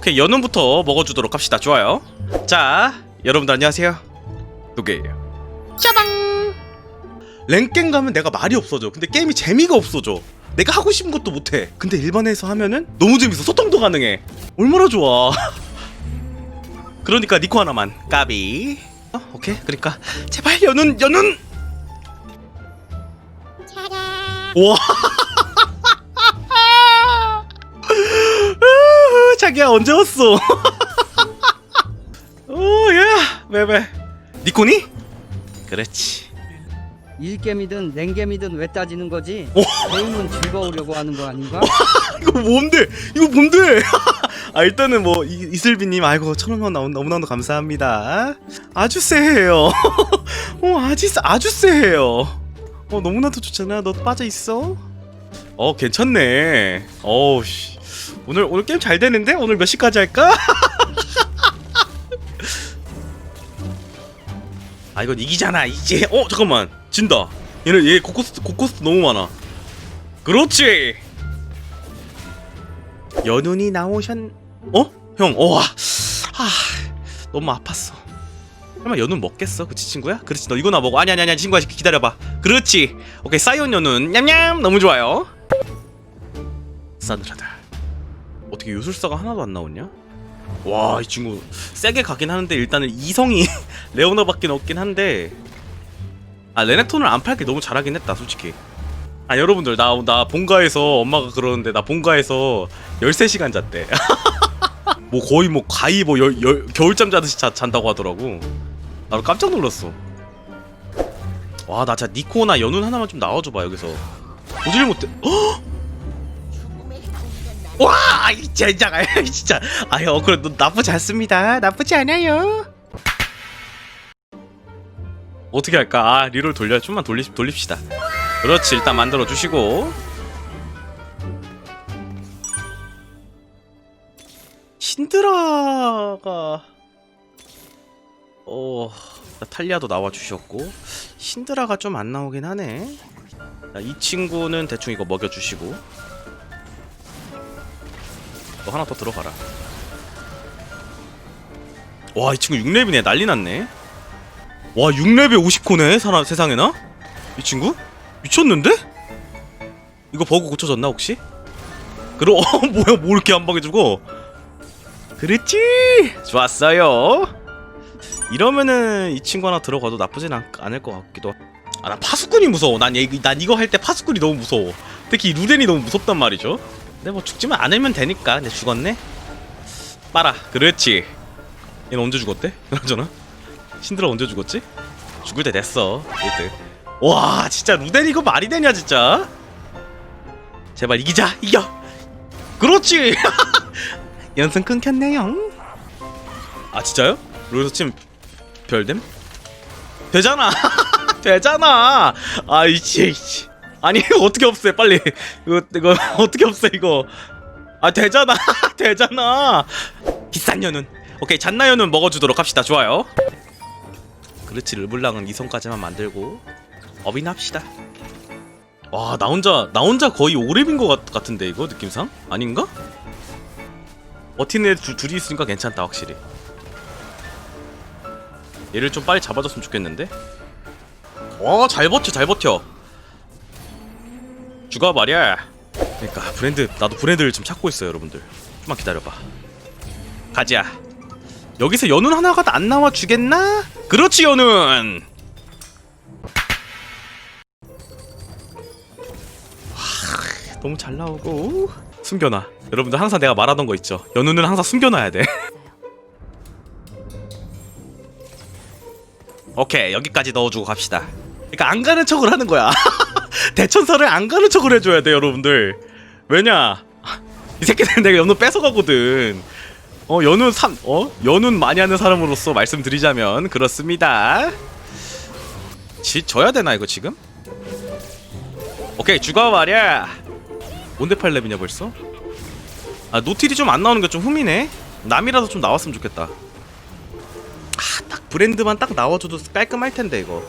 오케이 연운부터 먹어주도록 합시다. 좋아요. 자 여러분들 안녕하세요. 도게예요. 짜방 랭겜 가면 내가 말이 없어져. 근데 게임이 재미가 없어져. 내가 하고 싶은 것도 못해. 근데 일반에서 하면은 너무 재밌어. 소통도 가능해. 얼마나 좋아. 그러니까 니코 하나만. 까비. 어, 오케이. 그러니까 제발 연운 연운 와 자기야 언제 왔어? 오야 왜왜 니코니? 그렇지 일겜이든 냉겜이든 왜 따지는 거지? 오. 게임은 즐거우려고 하는 거 아닌가? 이거 뭔데? 이거 뭔데? 아 일단은 뭐 이, 이슬비님 아이고 천원만 너무 너무너무 감사합니다. 아주 세해요. 어 아주 세- 아주 세해요. 어 너무나도 좋잖아. 너 빠져 있어. 어 괜찮네. 어우 씨 오늘 오늘 게임 잘 되는데 오늘 몇 시까지 할까? 아 이건 이기잖아 이제. 어 잠깐만 진다. 얘는 얘 코코스 코코스 너무 많아. 그렇지. 연운이 나오셨 어? 형, 어, 와, 아, 너무 아팠어. 설마 연운 먹겠어, 그치 친구야? 그렇지, 너 이거나 먹어. 아니 아니 아니, 친구야, 기다려봐. 그렇지. 오케이, 사이온 연운, 냠냠, 너무 좋아요. 싸늘하다. 어떻게 요술사가 하나도 안 나오냐? 와, 이 친구 세게 가긴 하는데 일단은 이성이 레오나밖에 없긴 한데, 아 레넥톤을 안 팔게 너무 잘하긴 했다, 솔직히. 아 여러분들 나 나 본가에서 엄마가 그러는데 나 본가에서 13시간 잤대. 뭐 거의 뭐 가히 뭐 열, 열, 겨울잠 자듯이 자, 잔다고 하더라고. 나도 깜짝 놀랐어. 와 나 진짜 니코나 연운 하나만 좀 나와줘봐 여기서. 보질 못해. 헉! 와, 이 젠장, 아 진짜, 아유, 그래, 너 나쁘지 않습니다. 나쁘지 않아요. 어떻게 할까? 아, 리롤 돌려, 좀만 돌리, 돌립시다. 그렇지 일단 만들어 주시고 신드라가 어 탈리아도 나와 주셨고 신드라가 좀 안 나오긴 하네 자, 이 친구는 대충 이거 먹여 주시고 너 하나 더 들어가라 와 이 친구 6렙이네 난리 났네 와 6렙에 50코네 사람 세상에나 이 친구 미쳤는데? 이거 버그 고쳐졌나 혹시? 그럼 어 뭐야 뭐 이렇게 한 방에 죽어? 그랬지 좋았어요. 이러면은 이 친구 하나 들어가도 나쁘진 않, 않을 것 같기도. 아나 파수꾼이 무서워. 난, 얘, 난 이거 할 때 파수꾼이 너무 무서워. 특히 루덴이 너무 무섭단 말이죠. 근데 뭐 죽지만 않으면 되니까. 근데 죽었네. 빨아. 그렇지. 얘는 언제 죽었대? 그러잖아. 신드라 언제 죽었지? 죽을 때 됐어. 1등. 와 진짜 루덴 이거 말이 되냐 진짜 제발 이기자 이겨 그렇지 연승 끊겼네요 아 진짜요? 롤에서 치면 별됨? 되잖아 되잖아 아이씨 이씨. 아니 어떻게 없애 빨리 이거 이거 어떻게 없애 이거 아 되잖아 되잖아 비싼 연운 오케이 잔나 연운 먹어주도록 합시다 좋아요 그렇지 르블랑은 이성까지만 만들고 업인 합시다. 와, 나 혼자 나 혼자 거의 오랩인 것 같, 같은데 이거 느낌상? 아닌가? 버티는 둘이 있으니까 괜찮다 확실히. 얘를 좀 빨리 잡아줬으면 좋겠는데. 와, 잘 버텨, 잘 버텨. 죽어 말이야. 그러니까 브랜드 나도 브랜드를 좀 찾고 있어요, 여러분들. 좀만 기다려봐. 가자. 여기서 연운 하나가 안 나와 주겠나? 그렇지 연운. 너무 잘 나오고 숨겨놔 여러분들 항상 내가 말하던 거 있죠 연우는 항상 숨겨놔야 돼 오케이 여기까지 넣어주고 갑시다 그러니까 안 가는 척을 하는 거야 대천사를 안 가는 척을 해줘야 돼 여러분들. 왜냐? 이 새끼들 내가 연우 뺏어가거든. 어 연운 삼 어? 연운 많이 하는 사람으로서 말씀드리자면 그렇습니다. 지 져야 되나 이거 지금? 오케이 죽어 말이야 뭔데 8렙이냐 벌써? 아 노틸이 좀 안 나오는 게 좀 흠이네. 남이라도 좀 나왔으면 좋겠다. 아 딱 브랜드만 딱 나와줘도 깔끔할 텐데 이거.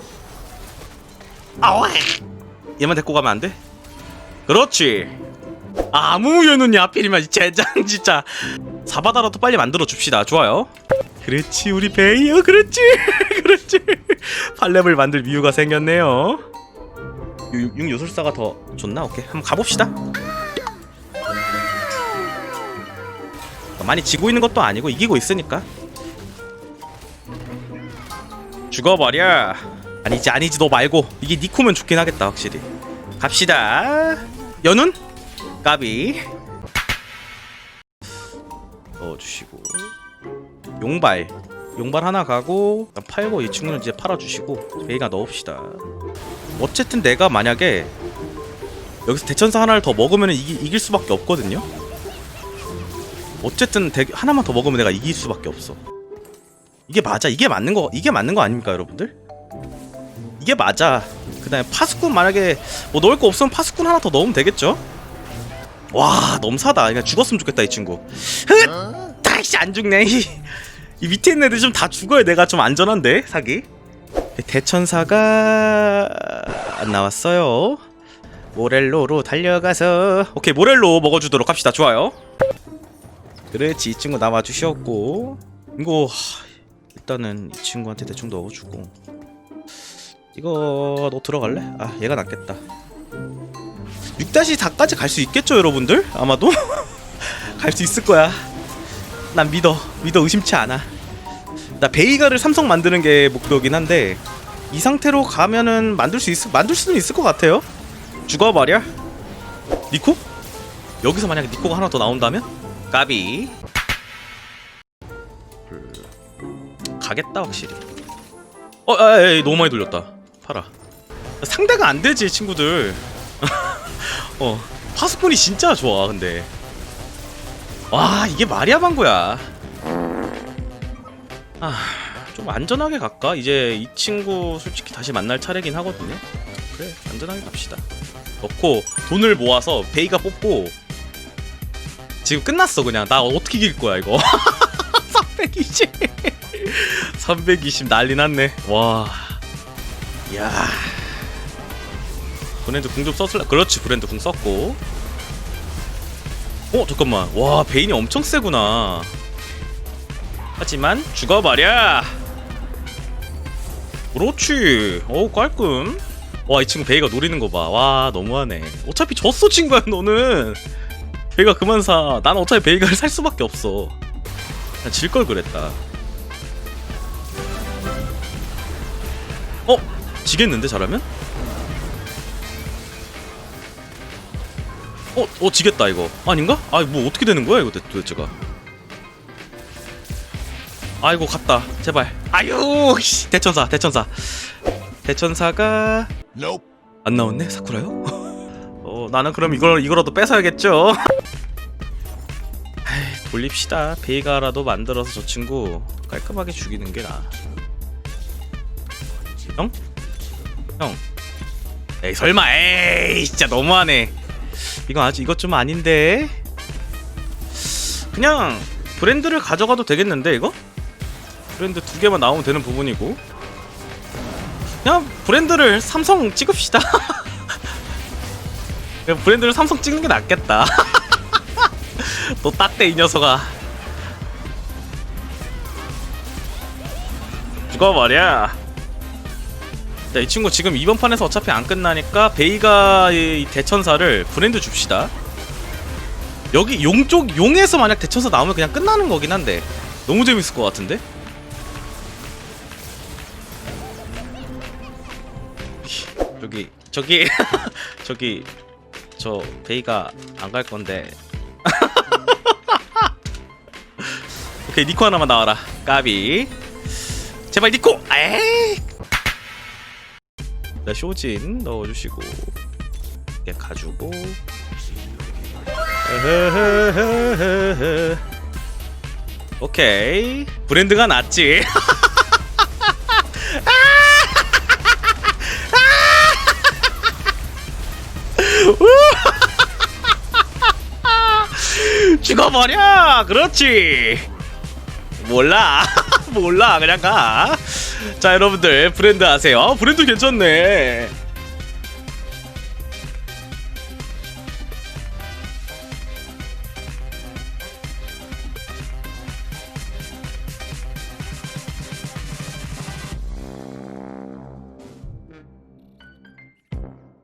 아와 얘만 데리고 가면 안 돼? 그렇지. 아, 아무 연운이 하필이면 이 젠장 진짜 사바다라도 빨리 만들어 줍시다. 좋아요. 그렇지 우리 베이어. 그렇지 그렇지. 팔렙을 만들 이유가 생겼네요. 육- 육요술사가 더 좋나? 오케이 한번 가봅시다. 많이 지고 있는 것도 아니고 이기고 있으니까. 죽어버려 아니지 아니지 너 말고. 이게 니코면 좋긴 하겠다 확실히. 갑시다. 연운? 까비. 넣어주시고. 용발. 용발 하나 가고 팔고 이 친구는 이제 팔아주시고 베이가 넣읍시다. 어쨌든 내가 만약에 여기서 대천사 하나를 더 먹으면 이기, 이길 수밖에 없거든요? 어쨌든 대, 하나만 더 먹으면 내가 이길 수밖에 없어. 이게 맞아? 이게 맞는 거 이게 맞는 거 아닙니까 여러분들 이게 맞아. 그 다음에 파스꾼 만약에 뭐 넣을 거 없으면 파스꾼 하나 더 넣으면 되겠죠? 와 넘사다. 그냥 죽었으면 좋겠다 이 친구. 흐 다시 안 죽네. 이, 이 밑에 있는 애들 좀 다 죽어야 내가 좀 안전한데 사기. 대천사가 안 나왔어요. 모렐로로 달려가서. 오케이 모렐로 먹어주도록 합시다. 좋아요. 그렇지 이 친구 남아주셨고. 이거 하, 일단은 이 친구한테 대충 넣어주고 이거 너 들어갈래? 아 얘가 낫겠다 6-4까지 갈 수 있겠죠 여러분들? 아마도? 갈 수 있을 거야 난 믿어 믿어 의심치 않아 나 베이가를 삼성 만드는 게 목표긴 한데 이 상태로 가면은 만들 수 있을 만들 수는 있을 것 같아요 죽어버려 니코? 여기서 만약에 니코가 하나 더 나온다면? 까비 가겠다 확실히 어, 아, 아, 아, 너무 많이 돌렸다. 팔아. 상대가 안 되지 친구들. 어, 파스콘이 진짜 좋아 근데. 와 이게 말이야 방구야. 아, 좀 안전하게 갈까? 이제 이 친구 솔직히 다시 만날 차례긴 하거든요. 그래, 안전하게 갑시다. 넣고 돈을 모아서 베이가 뽑고 지금 끝났어 그냥 나 어떻게 이길 거야 이거 320 320 난리 났네. 와. 야. 브랜드 궁 좀 썼을라. 그렇지, 브랜드 궁 썼고. 어, 잠깐만. 와, 베인이 엄청 세구나. 하지만 죽어버려. 그렇지. 어우, 깔끔. 와, 이 친구 베이가 노리는 거 봐. 와, 너무하네. 어차피 졌어, 친구야, 너는. 베이가 그만 사. 난 어차피 베이가를 살 수밖에 없어. 질걸 그랬다. 지겠는데 잘하면? 어? 어 지겠다 이거 아닌가? 아 뭐 어떻게 되는 거야 이거 대- 도대체가 아이고 갔다 제발 아유 씨, 대천사 대천사 대천사가 안 나왔네 사쿠라요? 어 나는 그럼 이걸 이거라도 뺏어야겠죠 에이, 돌립시다 베이가라도 만들어서 저 친구 깔끔하게 죽이는 게 나아 형? 형. 에이 설마 에이 진짜 너무하네. 이거 아직 이것 좀 아닌데. 그냥 브랜드를 가져가도 되겠는데 이거? 브랜드 두 개만 나오면 되는 부분이고. 그냥 브랜드를 삼성 찍읍시다. 브랜드를 삼성 찍는 게 낫겠다. 너 딱대 이 녀석아. 죽어버려. 자, 이 친구 지금 이번 판에서 어차피 안 끝나니까 베이가의 이 대천사를 브랜드 줍시다. 여기 용 쪽 용에서 만약 대천사 나오면 그냥 끝나는 거긴 한데 너무 재밌을 것 같은데. 저기 저기 저기 저 베이가 안 갈 건데. 오케이 니코 하나만 나와라. 까비. 제발 니코. 에이. 자 쇼진 넣어주시고 이렇게 가지고. 오케이. 브랜드가 낫지. 죽어버려! 그렇지. 몰라. 몰라. 그냥 가 자 여러분들 브랜드 아세요? 어, 브랜드 괜찮네